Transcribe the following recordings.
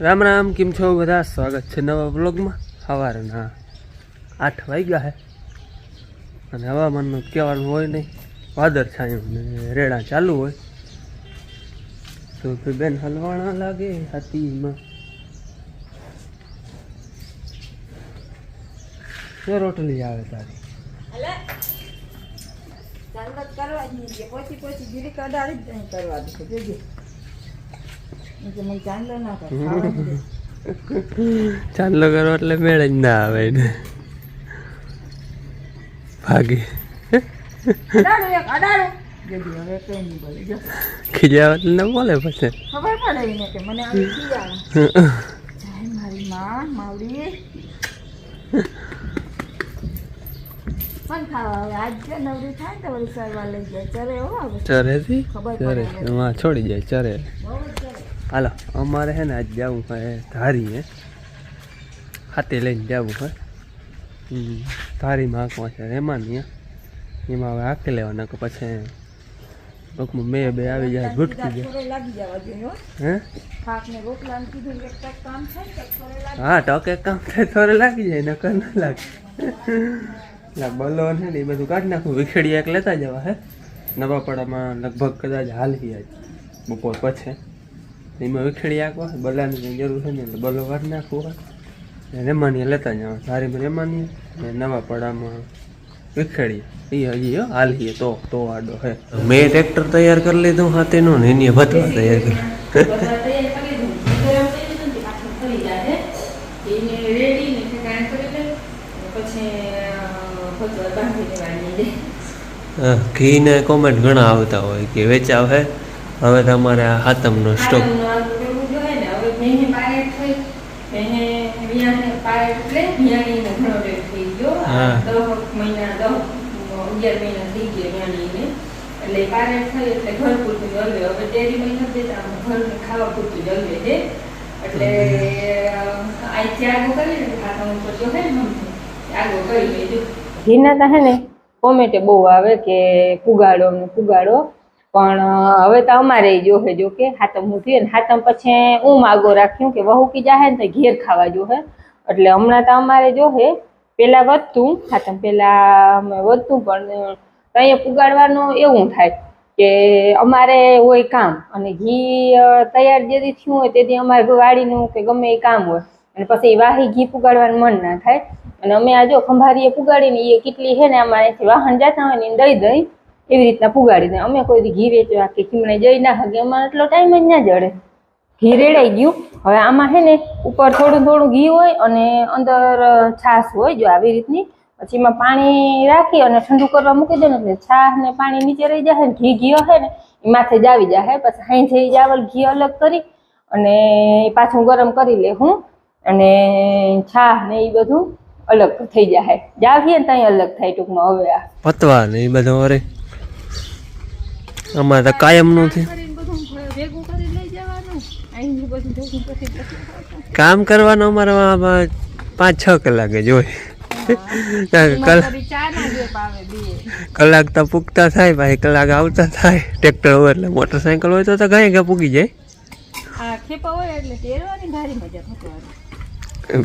રામ રામ, કેમ છો બધા? સ્વાગત છે નવા બ્લોગમાં સવારના આઠ વાગ્યા હે. અને હવામાનનું કહેવાનું હોય નહીં. વાદળ છાયું ને રેડા ચાલુ હોય. તો બેન હલવાણા લાગે હાથીમાં? કે રોટલી આવે તારી. કરવા જ નહીં પોચી પોચી ગીરી જીરી જ નહીં કરવા દે ચાંદલો ના કરે એટલે મેળ જ ના આવે ને ભાગી. અડાડો એક અડાડો. જોજે હવે કઈ નહીં બોલે જો. ખીજાવત ને બોલે પછી. ખબર પડે કે મને આવી ખીજાવે જાય મારી માં માવડી. પણ ખાવા હવે આજ જે નવરી થાય ને તો વળી સરવા લઈ જાય. ચરે ચરે. છોડી જાય ચરે. હાલો અમારે હે ને આજ જવું હોય ધારી હે હાથે લઈને જવું હોય ધારીમાં આંકવા છે રેમાની એમાં હવે આંકી લેવાના કે પછી ટૂંકમાં મેં બે આવી જાય ભૂટકી જાય હો. હે? એક કામ થાય થોડો લાગી ટકે કામ થાય થોડે લાગી જાય નકર ના લાગે. એટલે બલો ને એ બધું કાઢી નાખું વિખેડી એક લેતા જવા હે. નવાપડામાં લગભગ કદાચ હાલ આજ બપોર પછી. એમાં વિખેડી આંકવા બલાની કંઈ જરૂર છે ને એટલે બલો કાઢી નાખવો રેમાની લેતા જવા સારી રેમાની. ને નવા પડામાં વિખેડી એ હજી હો હાલીએ તો તો આડો હે. મેં ટ્રેક્ટર તૈયાર કરી લીધું હાથેનું ને એની ભતવા તૈયાર કરી. ઘી ને ને. હા, કોમેન્ટ ઘણા આવતા હોય કે વેચાવ હે. હવે તમારે આ હાતમનો સ્ટોક હા. મહિના, અગિયાર મહિના થઈ ગયા વિયાણીને. એટલે પારેટ થઈ એટલે ઘર પૂરતું જ હવે ડેરીમાં નથી દેતા, ઘરને ખાવા પૂરતું જ છે. એટલે આ ત્યાગો કરી ને ખાતા હે ત્યાગો કરી લેજો ઘીના તા હે ને કોમેટે બહુ આવે કે પુગાડો ને પુગાડો પણ હવે તો અમારે જોહે જો કે હાતમ હું થયું ને હાતમ પછી હું માગો રાખ્યું કે વહુ કી જાહે ને ઘેર ખાવા જોહે એટલે હમણાં તો અમારે જોહે પેલા વધતું હાતમ અમે વધતું પણ અહીંયા પુગાડવાનું એવું થાય કે અમારે હોય કામ અને ઘી તૈયાર જેથી થયું હોય તેથી અમારે વાડીનું કે ગમે એ કામ હોય. અને પછી વાહી ઘી પુગાડવાનું મન ના થાય. અને અમે આ જો ખંભારીએ પુગાડીને એ કેટલી છે ને અમારે વાહન જતા હોય ને દઈ દઈ એવી રીતના પુગાડી દે અમે કોઈ ઘી વેચવા કે ખીમણે જઈ ના હગે અમારે એટલો ટાઈમ જ ના જડે. ઘી રેડાઈ ગયું. હવે આમાં છે ને ઉપર થોડું થોડું ઘી હોય અને અંદર છાશ હોય જો આવી રીતની. પછી એમાં પાણી રાખી અને ઠંડુ કરવા મૂકી દે ને એટલે ને પાણી નીચે રહી જાય ને ઘી ઘી હશે ને એ માથે જ આવી જાય પછી હાઈ થઈ જાવલ ઘી અલગ કરી અને પાછું ગરમ કરી લે હું. અને છાશ ને એ બધું અલગ થઈ જાય જાવીએ ને ત્યાં અલગ થાય ટૂંકમાં હવે આ. પતવા ને એ બધું વરે અમારે તો કાયમનું છે કામ કરવાનું અમારે પાંચ છ કલાકે જોઈએ કલાક તો પૂગતા થાય ભાઈ કલાક આવતા થાય. ટ્રેક્ટર હોય એટલે મોટરસાયકલ હોય તો તો ગાય ગા પૂગી જાય.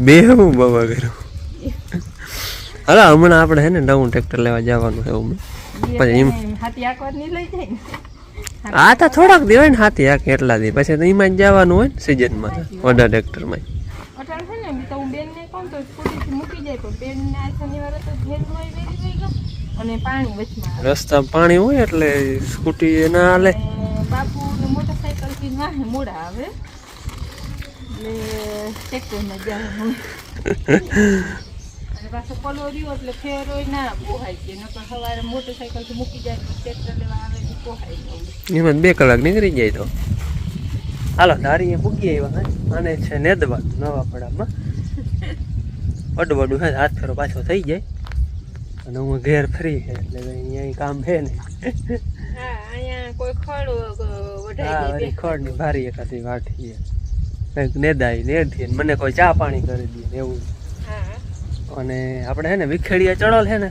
બે હું બાબા કરું હાલો હમણાં આપણે હે ને નવું ટ્રેક્ટર લેવા જવાનું છે એવું. પછી એમ આ તો થોડાક દી હોય ને હાથી આ કેટલા દી. પછી તો એમાં જ જવાનું હોય ને સિઝનમાં વડા ટ્રેક્ટરમાં હું રસ્તા પાણી હોય એટલે સ્કૂટી ના હાલે. બાપુ મોટરસાયકલ મોડા આવે. એટલે ટ્રેક્ટરમાં હું અને પાછો પલો રહ્યો એટલે ફેરોય ના પોહાય છે નકર સવારે મોટરસાઇકલથી મૂકી જાય તો ટ્રેક્ટર લેવા આવે તો પોહાય જાય એમાં બે કલાક નીકળી જાય તો. હાલો ધારી પૂગી આવ્યા હે? અને છે નેદવા પડામાં. અડવડું હે? હાથ ફેરો પાછો થઈ જાય. અને હું ઘેર ફ્રી છે એટલે અહીંયા કામ છે ને. હા અહીંયા કોઈ ખડ હા વઢાઈ ભારી એકાદી વાટી કંઈક નેદાય નેદીએ ને મને કોઈ ચા પાણી કરી દે ને એવું. અને આપણે હે ને વિખેડિયા ચડોલ છે ને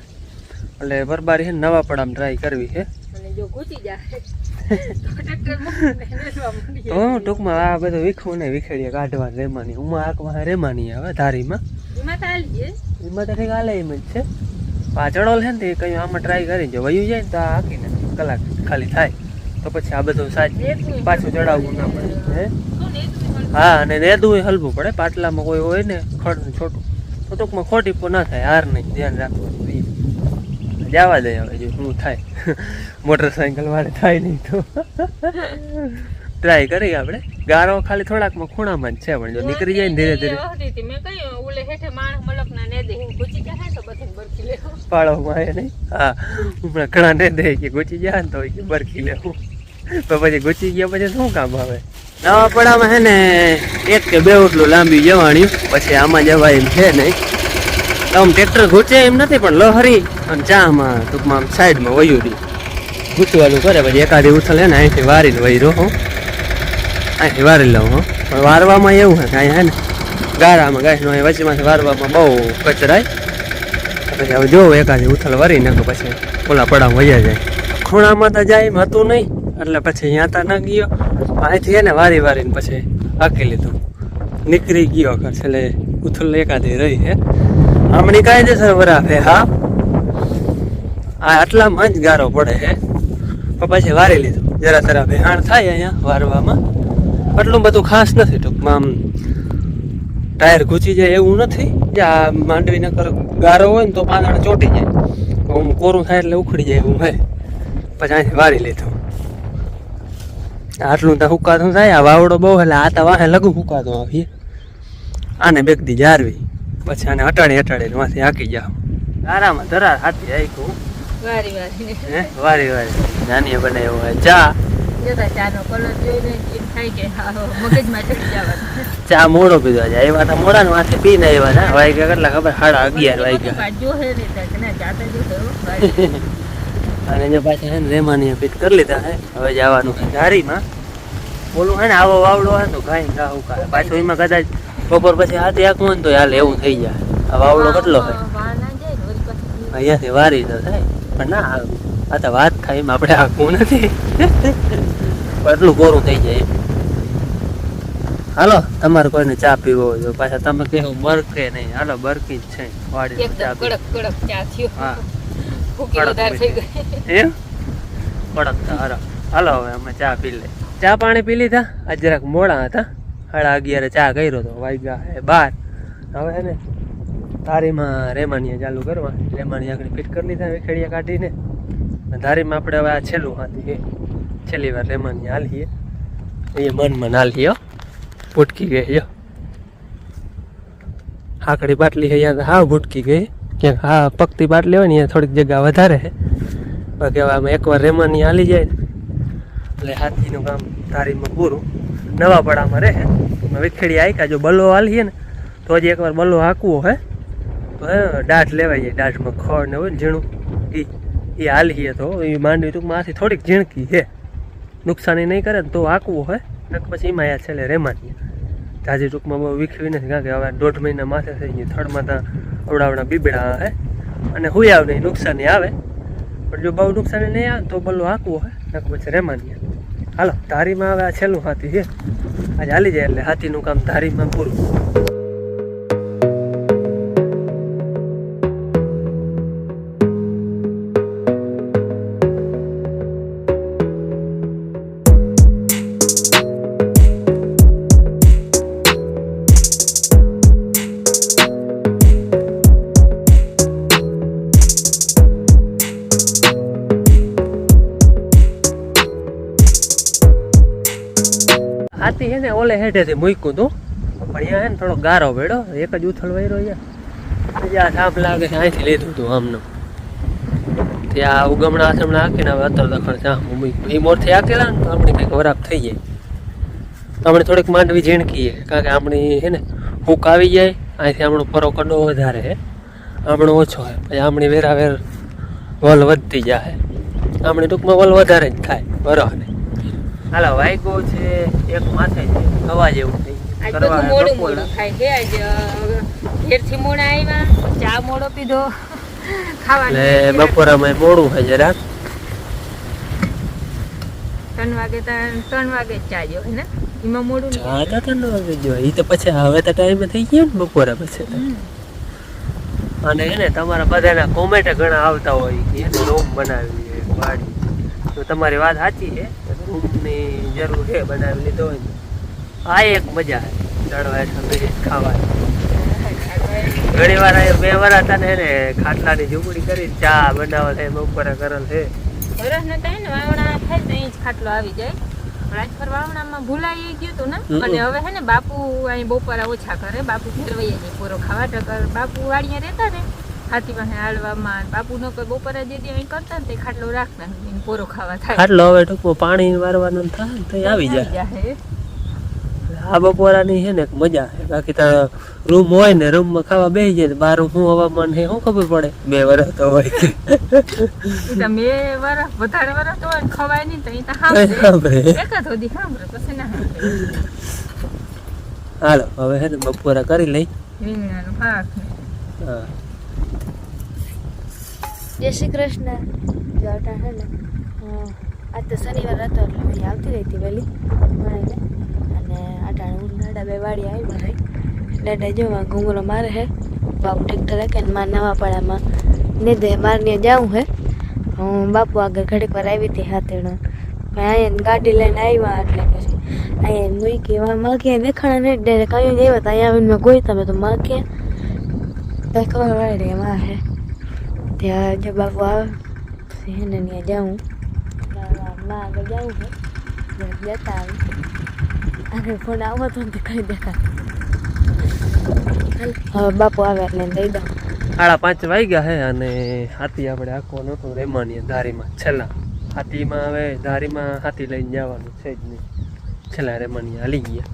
એટલે બરબારી છે ને આમ ટ્રાય કરવી છે. તો ટૂંકમાં આ બધું વીખવું ને વિખેડીએ કાઢવા રેમાની ઉમા આંકમાં રેમાની આવે ધારીમાં. એમાં તો હાલે એમ જ છે. આ ચડોલ છે ને તે કઈ આમાં ટ્રાય કરી જો વયું જાય ને તો આ કલાક ખાલી થાય. તો પછી આ બધું સાચ પાછું ચડાવવું ના પડે. હે? હા અને નેદું હલવું પડે. પાટલામાં કોઈ હોય ને ખડ છોટું. તો ટૂંકમાં ખોટી પણ ના થાય હાર નહીં ધ્યાન રાખવાનું. જવા દે હવે જો શું થાય. મોટરસાયકલ વાળે થાય નહીં તો. ટ્રાય કરી આપણે. ગારો ખાલી થોડાકમાં ખૂણામાં જ છે પણ જો નીકળી જાય ને ધીરે ધીરે. મેં કહ્યું, ઓલે હેઠે માણસ મલકના ને દે. ગુચી જાય તો બધાને બરકી લેવું. પાળોમાં આવે નહીં? હા. હું ઘણા ને દે કે ગુચી જાય ને તો કે બરકી લેવું તો પછી ગુચી ગયા પછી શું કામ આવે? નવા પડામાં છે ને એક કે બે ઓટલું લાંબી જવાની. પછી આમાં જવા એમ છે નહીં. આમ ટ્રેક્ટર ઘૂંચે એમ નથી, પણ લહરી અને ચામાં ટૂંકમાં આમ સાઈડમાં વયું રહી. ગૂંચવાનું કરે, પછી એકાદી ઉથલ ને અહીંથી વારીને વહી રહો અહીંથી વારી લઉં હો. પણ વારવામાં એવું છે કે અહીંયા ને ગારામાં ગાયનો અહીં વચ્ચેમાંથી વારવામાં બહુ કચરાય. પછી હવે જોઉં એકાદી ઉથલ વરી નાખો, પછી ઓલા પડા વયા જાય. ખૂણામાં તો જાય એમ હતું નહીં, એટલે પછી અહીંયા તા ન ગયો. અહીંથી એને વારી વારીને પછી હાકી લીધું. નીકળી ગયો ઘર છેલ્લે ઉથલ એકાદી રહી હે. આમની કાયદેસર વરાફે હા આ આટલામાં જ ગારો પડે હે. પણ પછી વારી લીધું. જરા તરા ભેહાણ થાય અહીંયા વારવામાં. એટલું બધું ખાસ નથી ટૂંકમાં આમ. ટાયર ઘૂંચી જાય એવું નથી. જે આ માંડવી નકર ગારો હોય ને તો પાંદડા ચોટી જાય. કોરું થાય એટલે ઉખડી જાય એવું હોય. પછી અહીંથી વારી લીધું. આટલું તો હુકાતું થાય આ વાવડો બહુ એટલે આ તો વાહે લઘુ હુકાતું આવીએ આને બેગદી જારવી પછી આને અટાડી અટાડી માંથી હાકી જાવ આરામાં ધરાર હાથી આખું વારી વારી. હે વારી વારી. નાની બનાવ્યો હોય. ચા. ચા મોડો પીધો છે. આવ્યા હતા મોડા ને માથે પીને આવ્યા હતા. વાગ્યા કેટલા ખબર સાડા અગિયાર વાગ્યા અને જો પાછા હે ને રેમાની ફિટ કરી લીધા હે હવે જવાનું છે ધારીમાં. બોલું હે ને આવો વાવડો હે તો ગાય ઘા ઉકાળે. પાછો એમાં કદાચ બપોર પછી હાથે આંકવું ને તો હાલ એવું થઈ જાય. આ વાવડો કેટલો હે અહીંયાથી વારી તો થાય. પણ ના આ તો વાત થાય એમ આપણે આંકવું નથી. એટલું કોરું થઈ જાય એમ. હાલો તમારે કોઈને ચા પીવો હોય પાછા તમે કહો બરકે નહીં. હાલો બરકી જ છે. વાડી ચા કડક કડક ચા થયો. હા. કડક વધારે થઈ ગઈ. એમ કડક તો હાલો હવે અમે ચા પી લે ચા પાણી પી લીધા? આજ જરાક મોડા હતા. સાડા અગિયારે ચા કર્યો હતો વાગ્યા હે બાર. હવે હે ને ધારીમાં રેમાનિયા ચાલુ કરવા. રેમાનિયા આગળ ફિટ કરી લીધા વેખેડિયા કાઢીને. ધારીમાં આપણે હવે આ છેલ્લું હાથી છેલ્લી વાર રેમાનિયા હાલીએ. એ મન મન હાલીએ. ભૂટકી ગઈ યો હાકડી બાટલી અહીંયા હા હાવ ભૂટકી ગઈ. ક્યાંક હા પગતી બાટલી હોય ને અહીંયા થોડીક જગ્યા વધારે છે. બાકી હવે આમાં એકવાર રેમાની હાલી જાય ને, એટલે હાથીનું કામ તારીમાં પૂરું. નવા પડામાં રહે વિખેડી આયકા, જો બલ્લો હાલીએ ને, તો જ એકવાર બલ્લો હાંકવો હે. તો દાઢ લેવાય જાય, દાઢમાં ખડ ને હોય ઝીણું. એ એ હાલીએ તો એ માંડવી ટૂંકમાં આથી થોડીક ઝીણકી છે નુકસાની નહીં કરે ને તો હાંકવું હોય પછી એમાં યા છેલ્લે રેમાની. તાજી ટૂંકમાં બહુ વિખવી નથી કારણ કે હવે દોઢ મહિના માથે થઈ ગયું. થડમાં તો અવડાવડા બીબડા હે. અને હુઈ આવે નહીં નુકસાની આવે. પણ જો બહુ નુકસાની નહીં આવે તો બલ્લો હાંકવો હોય નકર પછી રેમાની હાલો, ધારીમાં હવે આ છેલ્લું હાથી છે. આજે હાલી જાય એટલે હાથીનું કામ ધારીમાં પૂરું. હાથી એને ઓલે હેઠેથી મૂક્યું તું. પણ અહીંયા એને થોડો ગારો પડ્યો એક જ ઉથલ વહેરો અહીંયા. ત્યાં સાપ લાગે છે, અહીંથી લીધું હતું આમનું. ત્યાં ઉગમણા આસમણા આખીને હવે અતર દખણ સામ મૂક્યું એ મોરથી આકેલા ને તો આપણે કંઈક વરાપ થઈ જાય. આપણે થોડીક માંડવી ઝીણકીએ કારણ કે આપણી છે ને, હુક આવી જાય, અહીંથી આપણો પરો કડો વધારે છે આપણો ઓછો છે પછી આપણી વેરાવેર વલ વધતી જાય આપણી ટૂંકમાં વલ વધારે જ થાય બરાબર હાલો વાયગો છે એક માથે છે અવાજ જેવું થઈ આજ કરવા બધું મોડું મોડું થાય છે આજ ઘેરથી મોડા આવ્યા ચા મોડો પીધો ખાવાનું એટલે અમે મોડું હોય જરા ત્રણ વાગે ત્રણ ત્રણ વાગે ચા જો હે ને? એમાં મોડું ચા તો ત્રણ વાગે જો એ તો પછી હવે તો ટાઈમે થઈ ગયો ને બપોરે પછી અને એને તમારા બધાના કોમેન્ટ ઘણા આવતા હોય કે એને રૂમ બનાવી વાડી તો તમારી વાત સાચી છે? રૂમની જરૂર છે બનાવી લીધો હોય ને આ એક મજા ચડવા હેઠળ ખાવાની ઘણી વાર બે વાર હતા ને એને ખાટલાની ઝૂંપડી કરી ચા બનાવવા થાય ઉપર કરેલ છે. વરસ ને થાય ને વાવણા થાય તો અહીં જ ખાટલો આવી જાય. રાજપર વાવણામાં ભૂલાઈ ગયું હતું ને? અને હવે હે ને બાપુ અહીં બપોરા ઓછા કરે બાપુ ફેરવાઈ જાય પૂરો ખાવા ટકર બાપુ વાડીએ રહેતા ને. હાથી પાસે હાલવામાં બાપુ નો કોઈ બપોરા જે દી કરતા ને તે ખાટલો રાખતા પૂરો ખાવા થાય. ખાટલો હવે ટૂંકમાં પાણી વારવાનું થાય તો આવી જાય. આ બપોરાની છે ને મજા બાકી તો રૂમ હોય ને રૂમમાં ખાવા બેસી જાય બાર શું હવામાન છે શું ખબર પડે? બે વર્ષ તો હોય. તમે વરસ વધારે વરસ તો હોય ખવાય નહીં તો અહીં તો સાંભળે. સાંભળે. એક જ સુધી સાંભળે પછી ના હાલો હવે છે ને બપોરા કરી લઈ. રીંગણાનું હા. જય શ્રી કૃષ્ણ. જો અટાણ હે ને? આજ તો શનિવાર હતો એટલે હું આવતી રહી હતી વહેલી. ભણીને અને અટાણે હું દાડા બે વાડી આવી મારે દાદા જોવા ઘૂંઘરો મારે હે. બાપુ ટ્રેક્ટર રાખે ને મારા નવા પાડામાં ને દે મારને જાઉં હે. હું બાપુ આગળ ઘડીક વાર આવી હતી હાથેણો. પણ અહીંયા ગાડી લઈને આવ્યા એટલે પછી અહીંયા મૂકી એમાં માં ક્યાંય દેખાણા નહીં ડેરે કયું જ આવ્યા તો અહીંયા આવીને મેં ગોઈ તમે તો માં ક્યાં તો ખબર પડી એમાં હે. ત્યાં જો બાપુ આવે હે ને ત્યાં જાઉં માં આગળ જાઉં છે જરાક જતા આવી આગળ ફોન આવો તો કઈ દેખા હવે બાપુ આવે એટલે દઈ દઉં સાડા પાંચ વાગ્યા છે અને હાથી આપણે આખો નહોતો રેમાની ધારીમાં. છેલ્લા હાથીમાં હવે ધારીમાં હાથી લઈને જવાનું છે જ નહીં. છેલ્લા રેમાની હાલી ગયા.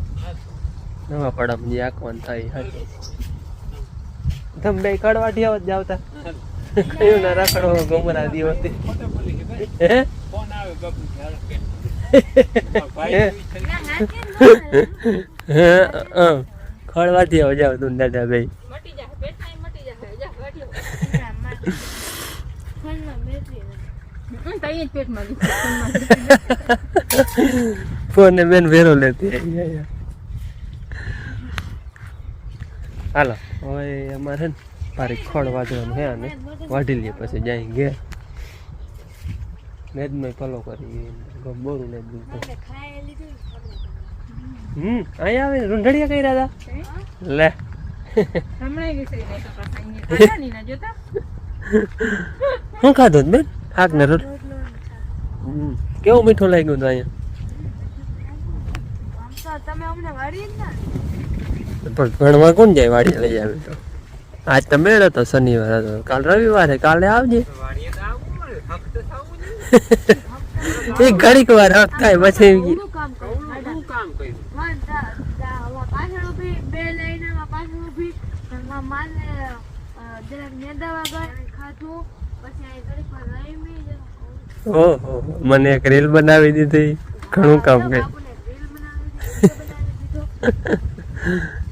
નવા પડામાં જે આંકવાનું થાય હાથી તમે બે કડવાઠી જ જાવતા. કયું ના રાખડો ગમરા દિવસે હે? હે? અ, ખડવાઢિયા જાવ તું દાદા ભાઈ. ફોન ને બેન ભેરો લેતી આવી હાલો હવે અમારે ને પારી ખોળ વાઢવાનું છે અને વાઢી લઈએ પછી જાય ઘેર. નેદમાં પલો કરી બોરું ને હમ અહીંયા આવે રૂંઢડિયા કઈ રહ્યા લે. હું ખાધો ના બેન? શાક ને રોટ. કેવું મીઠું લાગ્યું હતું અહીંયા? ના. પણ ભણવા કોણ જાય વાડી લઈ આવે તો? આજ તો મેળો તો શનિવાર હતો. કાલ રવિવાર કાલે આવજે. એ ઘડીક વાર હક થાય પછી શું કામ કર્યું હા, તા- તા હવે પાછળ ઊભી, બે લાઈનમાં પાછળ ઊભી, અને માં માને, અ, જરાક નેદાવા ગઈ, ખાધું, પછી અહીં ઘડીક વાર રમી, જરાક ઓહો મને એક રીલ બનાવી દીધી. ઘણું કામ કર્યું બાપુને reel બનાવી દીધી, બનાવી દીધો.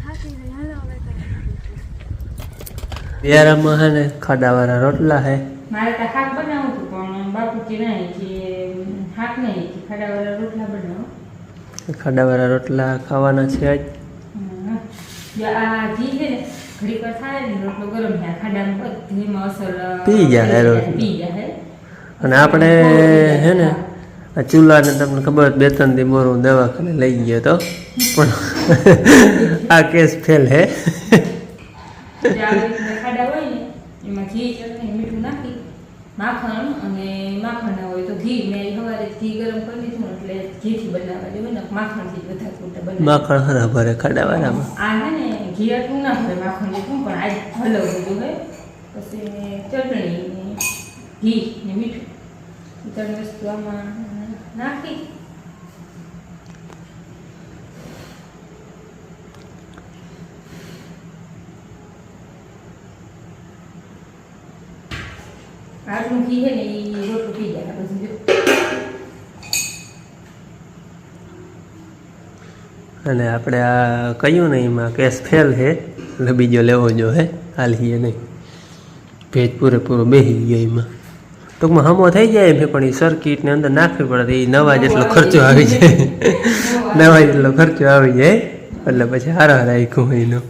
થાકી ગઈ, હાલો હવે તો. બિયારામાં હે ને ખાડાવાળા રોટલા હે મારે તો શાક બનાવવું હતું પણ બાપુજી કે શાક નહીં કે ખાડાવાળા રોટલા બનાવો ખાડાવાળા રોટલા ખાવાના છે જ હમ. જો આ ઘી છે ને ઘડીક વાર થાય ને રોટલો ગરમ થાય ખાડામાં ઘીમાં અસર અ, પી જાય હે રોટલો. પી જાય અને આપણે હે ને આ ચૂલાને તમને ખબર બે ત્રણ દી મોરું દવાખાને લઈ ગયો તો પણ આ કેસ ફેલ હે જે આવી રીતના ખાડા હોય ને ઘી ચટણી મીઠું નાખી માખણ અને માખણ ના હોય તો ઘી મેં સવારે ઘી ગરમ કરી દીધું એટલે ઘીથી બનાવવા જોઈએ ને માખણથી બધા વધારે બને બનાવે માખણ હરા ભરે ખાડાવાળામાં આ હે ને ઘી આટલું ના હોય માખણ જેટલું પણ આજ ભલો બધું હોય. પછી ચટણી ઘી ને મીઠું. ત્રણ વસ્તુ આમાં નાખી. આટલું ઘી છે ને એ રોટલું પી જાય જો. અને આપણે આ કહ્યું ને એમાં કેસ ફેલ છે એટલે બીજો લેવો જો હે હાલીએ નહીં. ભેજ પૂરેપૂરો બેસી ગયો એમાં. ટૂંકમાં હમો થઈ જાય છે પણ એ સર્કિટ ને અંદર નાખવી પડે એ નવા જેટલો ખર્ચો આવી જાય. નવા. જેટલો ખર્ચો આવી જાય એટલે પછી હારા રાખ્યું એનો.